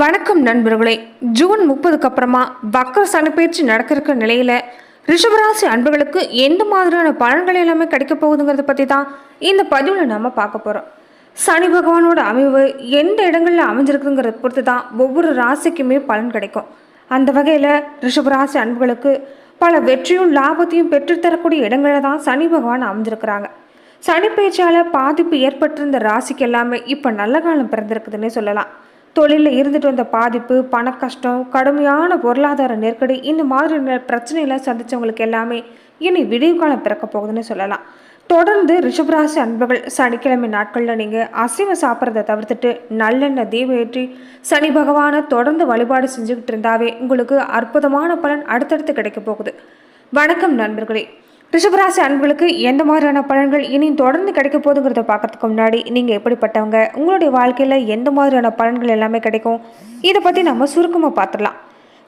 வணக்கம் நண்பர்களே. ஜூன் முப்பதுக்கு அப்புறமா வக்கர சனிப்பயிற்சி நடக்கிற நிலையில ரிஷபராசி அன்பர்களுக்கு எந்த மாதிரியான பலன்கள் எல்லாமே கிடைக்க போகுதுங்கிறத பற்றி தான் இந்த பதிவில் நாம பார்க்க போகிறோம் சனி பகவானோட அமைவு எந்த இடங்களில் அமைஞ்சிருக்குங்கிறத பொறுத்து தான் ஒவ்வொரு ராசிக்குமே பலன் கிடைக்கும். அந்த வகையில் ரிஷபராசி அன்புகளுக்கு பல வெற்றியும் லாபத்தையும் பெற்றுத்தரக்கூடிய இடங்களில் தான் சனி பகவான் அமைஞ்சிருக்கிறாங்க. சனி பேச்சால் பாதிப்பு ஏற்பட்டிருந்த ராசிக்கு எல்லாமே இப்போ நல்ல காலம் பிறந்திருக்குதுன்னே சொல்லலாம். தொழிலில் இருந்துட்டு வந்த பாதிப்பு பண கஷ்டம் கடுமையான பொருளாதார நெருக்கடி இந்த மாதிரி ந- பிரச்சனைகளை சந்தித்தவங்களுக்கு எல்லாமே இனி விடிவுகாலம் பிறக்க போகுதுன்னு சொல்லலாம். தொடர்ந்து ரிஷபராசி அன்பர்கள் சனிக்கிழமை நாட்களில் நீங்கள் அசைவம் சாப்பிட்றத தவிர்த்துட்டு நல்லெண்ணெய் தீபம் ஏற்றி சனி பகவானை தொடர்ந்து வழிபாடு செஞ்சுக்கிட்டு இருந்தாவே உங்களுக்கு அற்புதமான பலன் அடுத்தடுத்து கிடைக்க போகுது. வணக்கம் நண்பர்களே. ரிஷபராசி அன்புகளுக்கு எந்த மாதிரியான பலன்கள் இனி தொடர்ந்து கிடைக்க போதுங்கிறத பார்க்கறதுக்கு முன்னாடி நீங்கள் எப்படிப்பட்டவங்க உங்களுடைய வாழ்க்கையில் எந்த மாதிரியான பலன்கள் எல்லாமே கிடைக்கும் இதை பற்றி நம்ம சுருக்கமாக பார்த்துடலாம்.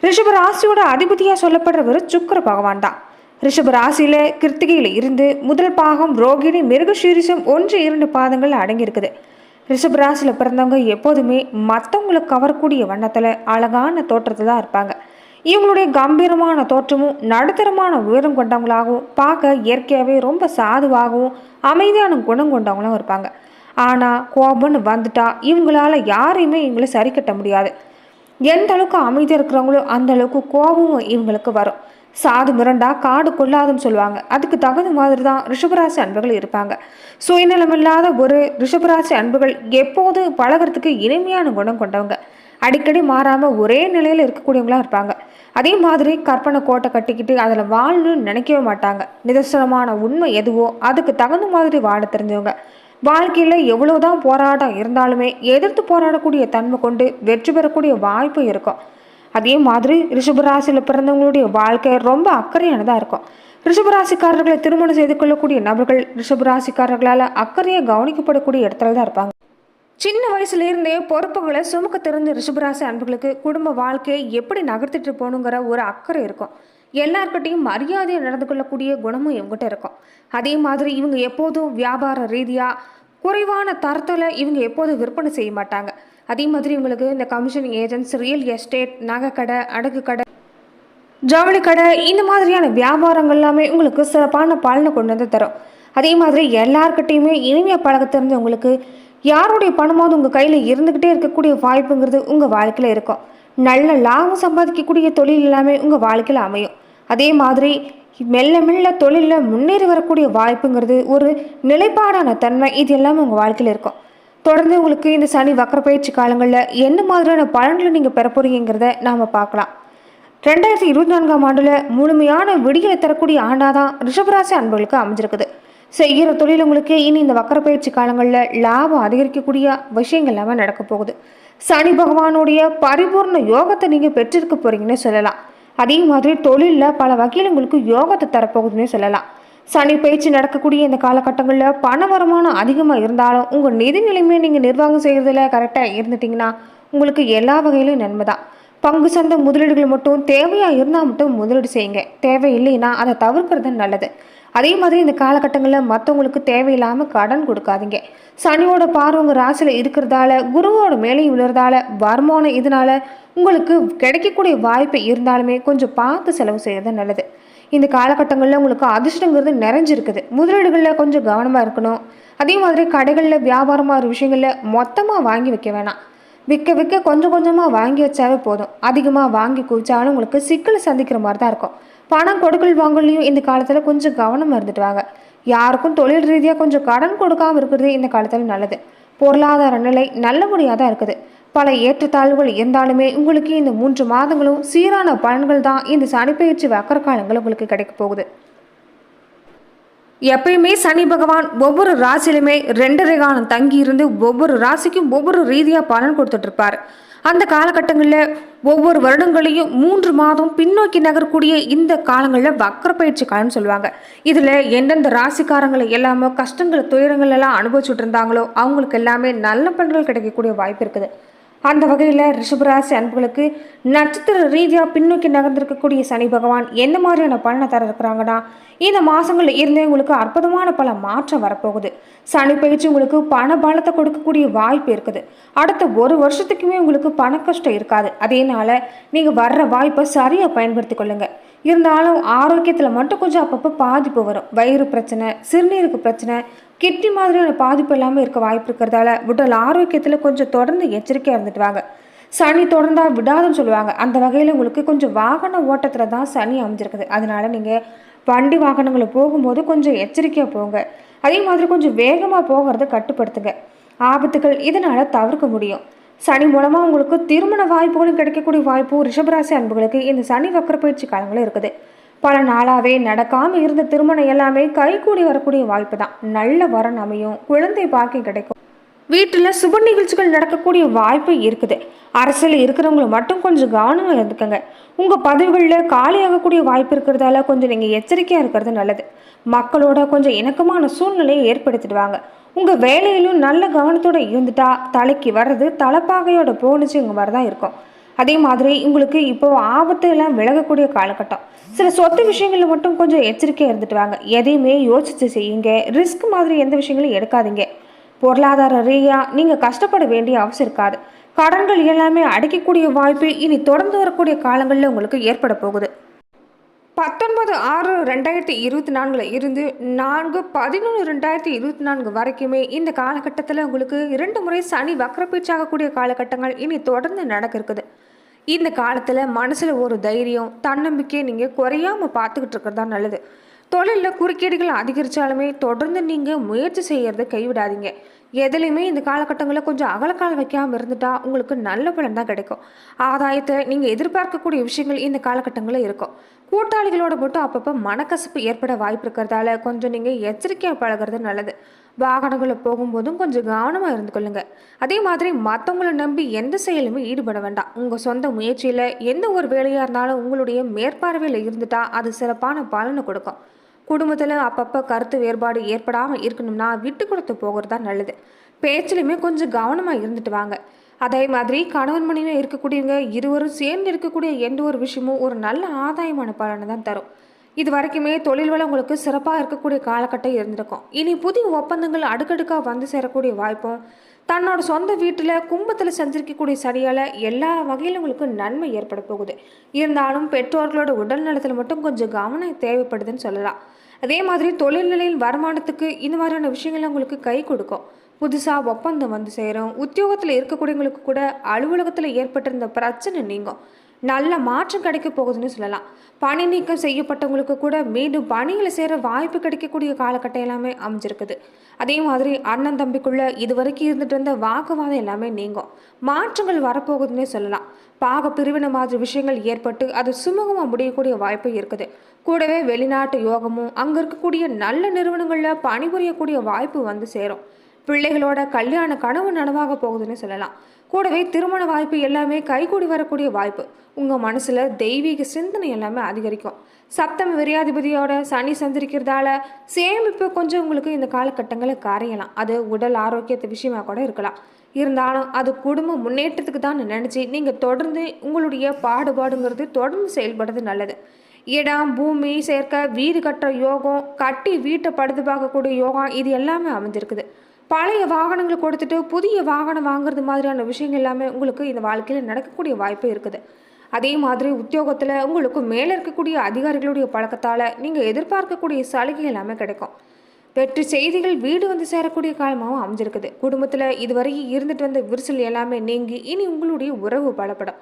ரிஷப ராசியோட அதிபதியாக சொல்லப்படுறவர் சுக்கிர பகவான் தான். ரிஷப ராசியில் கிருத்திகையில் இருந்து முதல் பாகம் ரோகிணி மிருகசீரிசம் ஒன்று இரண்டு பாதங்கள் அடங்கியிருக்குது. ரிஷப ராசியில் பிறந்தவங்க எப்போதுமே மற்றவங்களை கவரக்கூடிய வண்ணத்தில் அழகான தோற்றத்தில் தான் இருப்பாங்க. இவங்களுடைய கம்பீரமான தோற்றமும் நடுத்தரமான உயரம் கொண்டவங்களாகவும் பார்க்க இயற்கையாகவே ரொம்ப சாதுவாகவும் அமைதியான குணம் கொண்டவங்களாகவும் இருப்பாங்க. ஆனால் கோபம்னு வந்துட்டா இவங்களால யாரையுமே இவங்களை சரி கட்ட முடியாது. எந்த அளவுக்கு அமைதியாக இருக்கிறவங்களோ அந்த அளவுக்கு கோபமும் இவங்களுக்கு வரும். சாது மிரண்டா காடு கொள்ளாதுன்னு சொல்லுவாங்க. அதுக்கு தகுந்த மாதிரி தான் ரிஷபராசி அன்புகள் இருப்பாங்க. சுயநலமில்லாத ஒரு ரிஷபராசி அன்புகள் எப்போது பழகுறதுக்கு இனிமையான குணம் கொண்டவங்க. அடிக்கடி மாறாமல் ஒரே நிலையில் இருக்கக்கூடியவங்களாக இருப்பாங்க. அதே மாதிரி கற்பனை கோட்டை கட்டிக்கிட்டு அதில் வாழணும்னு நினைக்கவே மாட்டாங்க. நிதர்சனமான உண்மை எதுவோ அதுக்கு தகுந்த மாதிரி வாழ தெரிஞ்சவங்க. வாழ்க்கையில் எவ்வளோதான் போராட்டம் இருந்தாலுமே எதிர்த்து போராடக்கூடிய தன்மை கொண்டு வெற்றி பெறக்கூடிய வாய்ப்பு இருக்கும். அதே மாதிரி ரிஷபராசியில் பிறந்தவங்களுடைய வாழ்க்கை ரொம்ப அக்கறையானதாக இருக்கும். ரிஷபராசிக்காரர்களை திருமணம் செய்து கொள்ளக்கூடிய நபர்கள் ரிஷபராசிக்காரர்களால் அக்கறையை கவனிக்கப்படக்கூடிய இடத்துல தான் இருப்பாங்க. சின்ன வயசுல இருந்தே பொறுப்புகளை சுமக்க தெரிஞ்ச ரிஷபராசி அன்புகளுக்கு குடும்ப வாழ்க்கையை எப்படி நகர்த்திட்டு போகணுங்கிற ஒரு அக்கறை இருக்கும். எல்லார்கிட்டையும் மரியாதையை நடந்து கொள்ளக்கூடிய குணமும் இவங்ககிட்ட இருக்கும். அதே மாதிரி இவங்க எப்போதும் வியாபார ரீதியாக குறைவான தரத்தில் இவங்க எப்போதும் விற்பனை செய்ய மாட்டாங்க. அதே மாதிரி இவங்களுக்கு இந்த கமிஷன் ஏஜென்ட்ஸ் ரியல் எஸ்டேட் நகைக்கடை அடகு கடை ஜவுளி கடை இந்த மாதிரியான வியாபாரங்கள் எல்லாமே உங்களுக்கு சிறப்பான பலனை கொண்டு வந்து தரும். அதே மாதிரி எல்லார்கிட்டையுமே இனிமையாக பழக தெரிஞ்சவங்களுக்கு யாருடைய பணமாவது உங்கள் கையில் இருந்துக்கிட்டே இருக்கக்கூடிய வாய்ப்புங்கிறது உங்கள் வாழ்க்கையில் இருக்கும். நல்ல லாபம் சம்பாதிக்கக்கூடிய தொழில் எல்லாமே உங்கள் வாழ்க்கையில் அமையும். அதே மாதிரி மெல்ல மெல்ல தொழிலில் முன்னேறி வரக்கூடிய வாய்ப்புங்கிறது ஒரு நிலைப்பாடான தன்மை. இது எல்லாமே உங்கள் வாழ்க்கையில் இருக்கும். தொடர்ந்து உங்களுக்கு இந்த சனி வக்கர பயிற்சி காலங்களில் என்ன மாதிரியான பலன்களை நீங்கள் பெற போகிறீங்கிறத நாம் பார்க்கலாம். ரெண்டாயிரத்தி இருபத்தி நான்காம் ஆண்டில் முழுமையான விடியலை தரக்கூடிய ஆண்டாக தான் ரிஷபராசி அன்பர்களுக்கு அமைஞ்சிருக்குது. செய்கிற தொழில் உங்களுக்கு இனி இந்த வக்கரப்பயிற்சி காலங்களில் லாபம் அதிகரிக்கக்கூடிய விஷயங்கள் எல்லாமே நடக்க போகுது. சனி பகவானுடைய பரிபூர்ண யோகத்தை நீங்கள் பெற்றிருக்க போகிறீங்கன்னு சொல்லலாம். அதே மாதிரி தொழிலில் பல வகையில் உங்களுக்கு யோகத்தை தரப்போகுதுன்னே சொல்லலாம். சனி பயிற்சி நடக்கக்கூடிய இந்த காலகட்டங்களில் பண வருமானம் அதிகமாக இருந்தாலும் உங்கள் நிதி நிலைமையை நீங்கள் நிர்வாகம் செய்கிறதுல கரெக்டாக இருந்துட்டிங்கன்னா உங்களுக்கு எல்லா வகையிலும் நன்மை தான். பங்கு சந்தை முதலீடுகள் மட்டும் தேவையாக இருந்தால் மட்டும் முதலீடு செய்யுங்க. தேவை இல்லைன்னா அதை தவிர்க்கிறது நல்லது. அதே மாதிரி இந்த காலகட்டங்களில் மற்றவங்களுக்கு தேவையில்லாமல் கடன் கொடுக்காதீங்க. சனியோட பார்வை உங்கள் ராசியில் இருக்கிறதால குருவோட மேலேயும் விழுறதால வருமானம் இதனால உங்களுக்கு கிடைக்கக்கூடிய வாய்ப்பு இருந்தாலுமே கொஞ்சம் பார்த்து செலவு செய்கிறது நல்லது. இந்த காலகட்டங்களில் உங்களுக்கு அதிர்ஷ்டங்கிறது நிறைஞ்சிருக்குது. முதலீடுகளில் கொஞ்சம் கவனமாக இருக்கணும். அதே மாதிரி கடைகளில் வியாபாரமாக விஷயங்களில் மொத்தமாக வாங்கி வைக்க வேணாம். விற்க விற்க கொஞ்சம் கொஞ்சமாக வாங்கி வச்சாவே போதும். அதிகமாக வாங்கி குவிச்சாலும் உங்களுக்கு சிக்கலை சந்திக்கிற மாதிரி தான் இருக்கும். பணம் கொடுக்கல் வாங்கலையும் இந்த காலத்தில் கொஞ்சம் கவனம் இருந்துட்டு யாருக்கும் தொழில் ரீதியாக கொஞ்சம் கடன் கொடுக்காம இருக்கிறது இந்த காலத்தில் நல்லது. பொருளாதார நிலை நல்லபடியாக தான் இருக்குது. பல ஏற்றத்தாழ்வுகள் இருந்தாலுமே உங்களுக்கு இந்த மூன்று மாதங்களும் சீரான பலன்கள் தான் இந்த சனிப்பயிற்சி வக்கர காலங்கள் உங்களுக்கு கிடைக்க போகுது. எப்பயுமே சனி பகவான் ஒவ்வொரு ராசியிலுமே ரெண்டரை காலம் தங்கி இருந்து ஒவ்வொரு ராசிக்கும் ஒவ்வொரு ரீதியாக பலன் கொடுத்துட்ருப்பார் அந்த காலகட்டங்களில் ஒவ்வொரு வருடங்களையும் மூன்று மாதம் பின்னோக்கி நகரக்கூடிய இந்த காலங்களில் வக்கர பயிற்சி காலம்னு சொல்லுவாங்க. இதில் எந்தெந்த ராசிக்காரங்களை எல்லாமோ கஷ்டங்கள் துயரங்கள் எல்லாம் அனுபவிச்சுட்டு இருந்தாங்களோ அவங்களுக்கு எல்லாமே நல்ல பலன்கள் கிடைக்கக்கூடிய வாய்ப்பு இருக்குது. அந்த வகையில் ரிஷபராசி அன்புகளுக்கு நட்சத்திர ரீதியாக பின்னோக்கி நகர்ந்திருக்கக்கூடிய சனி பகவான் எந்த மாதிரியான பலனை தர இருக்கிறாங்கன்னா இந்த மாதங்களில் இருந்தே உங்களுக்கு அற்புதமான பல மாற்றம் வரப்போகுது. சனி பயிற்சி உங்களுக்கு பண பலத்தை கொடுக்கக்கூடிய வாய்ப்பு இருக்குது. அடுத்த ஒரு வருஷத்துக்குமே உங்களுக்கு பண கஷ்டம் இருக்காது. அதேனால நீங்கள் வர்ற வாய்ப்பை சரியாக பயன்படுத்தி கொள்ளுங்கள் இருந்தாலும் ஆரோக்கியத்தில் மட்டும் கொஞ்சம் அப்பப்போ பாதிப்பு வரும். வயிறு பிரச்சனை சிறுநீருக்கு பிரச்சனை கிட்னி மாதிரியான பாதிப்பு இல்லாமல் இருக்க வாய்ப்பு இருக்கிறதால உடல் ஆரோக்கியத்தில் கொஞ்சம் தொடர்ந்து எச்சரிக்கையாக இருந்துட்டு வாங்க. சனி தொடர்ந்தா விடாதுன்னு சொல்லுவாங்க. அந்த வகையில் உங்களுக்கு கொஞ்சம் வாகன ஓட்டத்தில் தான் சனி அமைஞ்சிருக்குது. அதனால நீங்கள் வண்டி வாகனங்களை போகும்போது கொஞ்சம் எச்சரிக்கையாக போங்க. அதே மாதிரி கொஞ்சம் வேகமாக போகிறத கட்டுப்படுத்துங்க. ஆபத்துகள் இதனால் தவிர்க்க முடியும். சனி மூலமாக உங்களுக்கு திருமண வாய்ப்புகளும் கிடைக்கக்கூடிய வாய்ப்பு ரிஷபராசி அன்புகளுக்கு இந்த சனி வக்கர பயிற்சி காலங்களும் இருக்குது. பல நாளாகவே நடக்காமல் இருந்த திருமணம் எல்லாமே கைகூடி வரக்கூடிய வாய்ப்பு தான். நல்ல வரன் அமையும். குழந்தை பாக்கியம் கிடைக்கும். வீட்டில் சுப நிகழ்ச்சிகள் நடக்கக்கூடிய வாய்ப்பு இருக்குது. அரசியல் இருக்கிறவங்களை மட்டும் கொஞ்சம் கவனமாக இருந்துக்கங்க. உங்கள் பதவிகளில் காலியாகக்கூடிய வாய்ப்பு இருக்கிறதால கொஞ்சம் நீங்கள் எச்சரிக்கையாக இருக்கிறது நல்லது. மக்களோட கொஞ்சம் இணக்கமான சூழ்நிலையை ஏற்படுத்திடுவாங்க. உங்கள் வேலையிலும் நல்ல கவனத்தோடு இருந்துட்டா தலைக்கு வர்றது தலைப்பாகையோட போனுச்சுங்க மாதிரி தான் இருக்கும். அதே மாதிரி உங்களுக்கு இப்போ ஆபத்து எல்லாம் விலகக்கூடிய காலகட்டம். சில சொத்து விஷயங்களில் மட்டும் கொஞ்சம் எச்சரிக்கையாக இருந்துட்டு வாங்க. எதையுமே யோசித்து செய்யுங்க. ரிஸ்க் மாதிரி எந்த விஷயங்களும் எடுக்காதீங்க. பொருளாதார ரீதியாக நீங்கள் கஷ்டப்பட வேண்டிய அவசியம் இருக்காது. கடன்கள் எல்லாமே அடைக்கக்கூடிய வாய்ப்பு இனி தொடர்ந்து வரக்கூடிய காலங்களில் உங்களுக்கு ஏற்பட போகுது. பத்தொன்பது ஆறு ரெண்டாயிரத்தி இருபத்தி நான்கில் இருந்து நான்கு பதினொன்று ரெண்டாயிரத்தி இருபத்தி நான்கு வரைக்குமே இந்த காலகட்டத்தில் உங்களுக்கு இரண்டு முறை சனி வக்கரப்பீச்சாகக்கூடிய காலகட்டங்கள் இனி தொடர்ந்து நடக்க இருக்குது. இந்த காலத்தில் மனசில் ஒரு தைரியம் தன்னம்பிக்கையை நீங்கள் குறையாமல் பார்த்துக்கிட்டு இருக்கிறது தான் நல்லது. தொழிலில் குறுக்கீடுகள் அதிகரித்தாலுமே தொடர்ந்து நீங்கள் முயற்சி செய்கிறத கைவிடாதீங்க. எதுலேயுமே இந்த காலகட்டங்களில் கொஞ்சம் அகலக்கால் வைக்காமல் இருந்துட்டா உங்களுக்கு நல்ல பலன் தான் கிடைக்கும். ஆதாயத்தை நீங்கள் எதிர்பார்க்கக்கூடிய விஷயங்கள் இந்த காலகட்டங்களில் இருக்கும். கூட்டாளிகளோட மட்டும் அப்பப்போ மனக்கசப்பு ஏற்பட வாய்ப்பு இருக்கிறதால கொஞ்சம் நீங்கள் எச்சரிக்கையாக பழகிறது நல்லது. வாகனங்களில் போகும்போதும் கொஞ்சம் கவனமாக இருந்து கொள்ளுங்க அதே மாதிரி மற்றவங்கள நம்பி எந்த செயலுமே ஈடுபட வேண்டாம். உங்கள் சொந்த முயற்சியில் எந்த ஒரு வேலையாக இருந்தாலும் உங்களுடைய மேற்பார்வையில் இருந்துட்டா அது சிறப்பான பலனை கொடுக்கும். குடும்பத்தில் அப்பப்போ கருத்து வேறுபாடு ஏற்படாமல் இருக்கணும்னா விட்டு கொடுத்து போகிறது தான் நல்லது. பேச்சிலுமே கொஞ்சம் கவனமாக இருந்துட்டு வாங்க. அதே மாதிரி கணவன் மனைவியாக இருக்கக்கூடியவங்க இருவரும் சேர்ந்து இருக்கக்கூடிய எந்த ஒரு விஷயமும் ஒரு நல்ல ஆதாயமான பலனை தான் தரும். இது வரைக்குமே தொழில் வளம் உங்களுக்கு சிறப்பாக இருக்கக்கூடிய காலகட்டம் இருந்திருக்கும். இனி புதிய ஒப்பந்தங்கள் அடுக்கடுக்காக வந்து சேரக்கூடிய வாய்ப்பும் தன்னோட சொந்த வீட்டில் கும்பத்தில் செஞ்சிருக்கக்கூடிய சனியால் எல்லா வகையிலும் உங்களுக்கு நன்மை ஏற்பட போகுது. இருந்தாலும் பெற்றோர்களோட உடல் நலத்தில் மட்டும் கொஞ்சம் கவனம் தேவைப்படுதுன்னு சொல்லலாம். அதே மாதிரி தொழில்நிலையில் வருமானத்துக்கு இந்த மாதிரியான விஷயங்கள் உங்களுக்கு கை கொடுக்கும். புதுசாக ஒப்பந்தம் வந்து சேரும். உத்தியோகத்தில் இருக்கக்கூடியவங்களுக்கு கூட அலுவலகத்தில் ஏற்பட்டிருந்த பிரச்சனை நீங்கும். நல்ல மாற்றம் கிடைக்க போகுதுன்னு சொல்லலாம். பணி நீக்கம் செய்யப்பட்டவங்களுக்கு கூட மீண்டும் பணியில் சேர வாய்ப்பு கிடைக்கக்கூடிய காலகட்டம் எல்லாமே அமைஞ்சிருக்குது. அதே மாதிரி அண்ணன் தம்பிக்குள்ள இதுவரைக்கும் இருந்துட்டு இருந்த வாக்குவாதம் எல்லாமே நீங்கும். மாற்றங்கள் வரப்போகுதுன்னே சொல்லலாம். பாக பிரிவினை மாதிரி விஷயங்கள் ஏற்பட்டு அது சுமூகமாக முடியக்கூடிய வாய்ப்பு இருக்குது. கூடவே வெளிநாட்டு யோகமும் அங்கே இருக்கக்கூடிய நல்ல நிறுவனங்களில் பணிபுரியக்கூடிய வாய்ப்பு வந்து சேரும். பிள்ளைகளோட கல்யாண கனவு நனவாக போகுதுன்னு சொல்லலாம். கூடவே திருமண வாய்ப்பு எல்லாமே கைகூடி வரக்கூடிய வாய்ப்பு. உங்கள் மனசில் தெய்வீக சிந்தனை எல்லாமே அதிகரிக்கும். சப்தம விரியாதிபதியோட சனி சந்திரிக்கிறதால சேமிப்பு கொஞ்சம் உங்களுக்கு இந்த காலகட்டங்களில் கரையலாம். அது உடல் ஆரோக்கியத்தை விஷயமாக கூட இருக்கலாம். இருந்தாலும் அது குடும்ப முன்னேற்றத்துக்கு தான் நினச்சி நீங்கள் தொடர்ந்து உங்களுடைய பாடுபாடுங்கிறது தொடர்ந்து செயல்படுறது நல்லது. இடம் பூமி சேர்க்க வீடு கட்டுற யோகம் கட்டி வீட்டை படுத்து பார்க்கக்கூடிய யோகம் இது எல்லாமே அமைஞ்சிருக்குது. பழைய வாகனங்களை கொடுத்துட்டு புதிய வாகனம் வாங்குறது மாதிரியான விஷயங்கள் எல்லாமே உங்களுக்கு இந்த வாழ்க்கையில் நடக்கக்கூடிய வாய்ப்பு இருக்குது. அதே மாதிரி உத்தியோகத்தில் உங்களுக்கு மேலே இருக்கக்கூடிய அதிகாரிகளுடைய பழக்கத்தால் நீங்கள் எதிர்பார்க்கக்கூடிய சலுகை எல்லாமே கிடைக்கும். வெற்றி செய்திகள் வீடு வந்து சேரக்கூடிய காலமாகவும் அமைஞ்சிருக்குது. குடும்பத்தில் இதுவரை இருந்துட்டு வந்த விரிசல் எல்லாமே நீங்கி இனி உங்களுடைய உறவு பலப்படும்.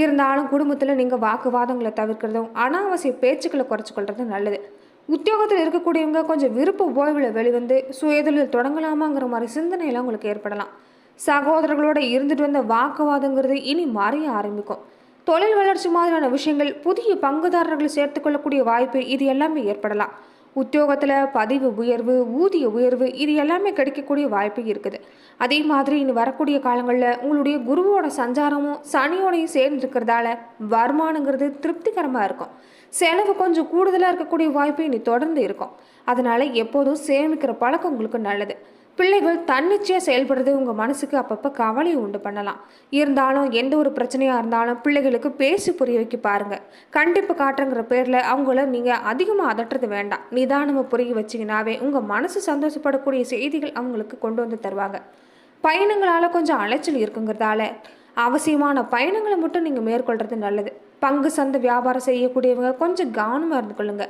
இருந்தாலும் குடும்பத்தில் நீங்கள் வாக்குவாதங்களை தவிர்க்கிறதும் அனாவசிய பேச்சுக்களை குறைச்சிக்கொள்றதும் நல்லது. உத்தியோகத்தில் இருக்கக்கூடியவங்க கொஞ்சம் விருப்ப ஓய்வில் வெளிவந்து சுயதொழில் தொடங்கலாமாங்கிற மாதிரி சிந்தனையெல்லாம் உங்களுக்கு ஏற்படலாம். சகோதரர்களோட இருந்துட்டு வந்த வாக்குவாதங்கிறது இனி மறைய ஆரம்பிக்கும். தொழில் வளர்ச்சி மாதிரியான விஷயங்கள் புதிய பங்குதாரர்களை சேர்த்துக்கொள்ளக்கூடிய வாய்ப்பு இது எல்லாமே ஏற்படலாம். உத்தியோகத்தில் பதிவு உயர்வு ஊதிய உயர்வு இது எல்லாமே கிடைக்கக்கூடிய வாய்ப்பு இருக்குது. அதே மாதிரி இனி வரக்கூடிய காலங்களில் உங்களுடைய குருவோட சஞ்சாரமும் சனியோடையும் சேர்ந்து இருக்கிறதால வருமானங்கிறது திருப்திகரமாக இருக்கும். செலவு கொஞ்சம் கூடுதலாக இருக்கக்கூடிய வாய்ப்பு இனி தொடர்ந்து இருக்கும். அதனால் எப்போதும் சேமிக்கிற பழக்கம் உங்களுக்கு நல்லது. பிள்ளைகள் தன்னிச்சையாக செயல்படுறது உங்கள் மனசுக்கு அப்பப்போ கவலையை உண்டு பண்ணலாம். இருந்தாலும் எந்த ஒரு பிரச்சனையாக இருந்தாலும் பிள்ளைகளுக்கு பேசி புரிய வைக்க பாருங்கள் கண்டிப்பு காட்டுங்கிற பேரில் அவங்கள நீங்கள் அதிகமாக அதட்டுறது வேண்டாம். நிதானமாக புரிய வச்சிங்கனாவே உங்கள் மனசு சந்தோஷப்படக்கூடிய செய்திகள் அவங்களுக்கு கொண்டு வந்து தருவாங்க. பயணங்களால் கொஞ்சம் அலைச்சல் இருக்குங்கிறதால அவசியமான பயணங்களை மட்டும் நீங்கள் மேற்கொள்கிறது நல்லது. பங்கு சந்தை வியாபாரம் செய்யக்கூடியவங்க கொஞ்சம் கவனமாக இருந்து கொள்ளுங்க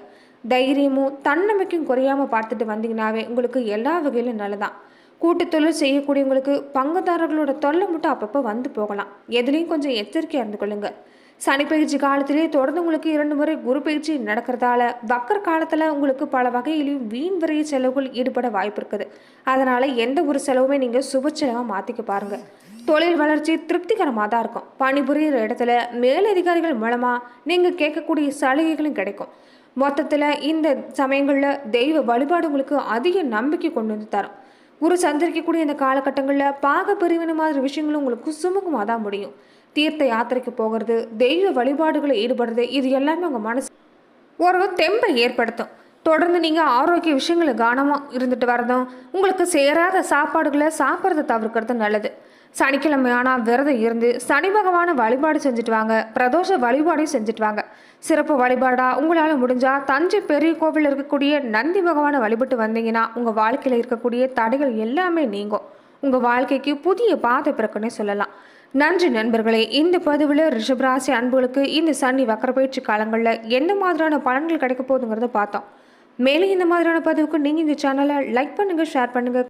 தைரியமும் தன்னம்பிக்கையும் குறையாமல் பார்த்துட்டு வந்தீங்கன்னாவே உங்களுக்கு எல்லா வகையிலும் நல்லதான். கூட்டு தொழில் செய்யக்கூடியவங்களுக்கு பங்குதாரர்களோட தொல்லை மட்டும் அப்பப்போ வந்து போகலாம். எதுலேயும் கொஞ்சம் எச்சரிக்கையாக இருந்து கொள்ளுங்க சனி பயிற்சி காலத்திலே தொடர்ந்து உங்களுக்கு இரண்டு முறை குரு பயிற்சி நடக்கிறதால வக்கர காலத்தில் உங்களுக்கு பல வகையிலையும் வீண் விரைய செலவுகள் ஈடுபட வாய்ப்பு இருக்குது. அதனால் எந்த ஒரு செலவுமே நீங்கள் சுப செலவாக மாற்றிக்க பாருங்கள் தொழில் வளர்ச்சி திருப்திகரமாக தான் இருக்கும். பணிபுரியிற இடத்துல மேலதிகாரிகள் மூலமாக நீங்கள் கேட்கக்கூடிய சலுகைகளும் கிடைக்கும். மொத்தத்தில் இந்த சமயங்களில் தெய்வ வழிபாடு உங்களுக்கு அதிக நம்பிக்கை கொண்டு வந்து தரும். குரு சந்திரிக்கக்கூடிய இந்த காலகட்டங்களில் பாக பிரிவினை மாதிரி விஷயங்களும் உங்களுக்கு சுமூகமாக தான் முடியும். தீர்த்த யாத்திரைக்கு போகிறது தெய்வ வழிபாடுகளை ஈடுபடுறது இது எல்லாமே உங்கள் மனசு ஒரு தெம்பை ஏற்படுத்தும். தொடர்ந்து நீங்கள் ஆரோக்கிய விஷயங்களை கவனமாக இருந்துட்டு வரதும் உங்களுக்கு சேராத சாப்பாடுகளை சாப்பிட்றத தவிர்க்கிறது நல்லது. சனிக்கிழமை ஆனால் விரதம் இருந்து சனி பகவான வழிபாடு செஞ்சுட்டு வாங்க. பிரதோஷ வழிபாடையும் செஞ்சுட்டு வாங்க. சிறப்பு வழிபாடாக உங்களால் முடிஞ்சால் தஞ்சை பெரிய கோவிலில் இருக்கக்கூடிய நந்தி பகவானை வழிபட்டு வந்தீங்கன்னா உங்கள் வாழ்க்கையில் இருக்கக்கூடிய தடைகள் எல்லாமே நீங்கும். உங்கள் வாழ்க்கைக்கு புதிய பாதை பிறக்குன்னே சொல்லலாம். நன்றி நண்பர்களே இந்த பதிவில் ரிஷபராசி அன்புகளுக்கு இந்த சனி வக்கரப்பயிற்சி காலங்களில் என்ன மாதிரியான பலன்கள் கிடைக்க போகுதுங்கிறத பார்த்தோம். மேலும் இந்த மாதிரியான பதிவுக்கு நீங்கள் இந்த சேனலை லைக் பண்ணுங்கள் ஷேர் பண்ணுங்கள்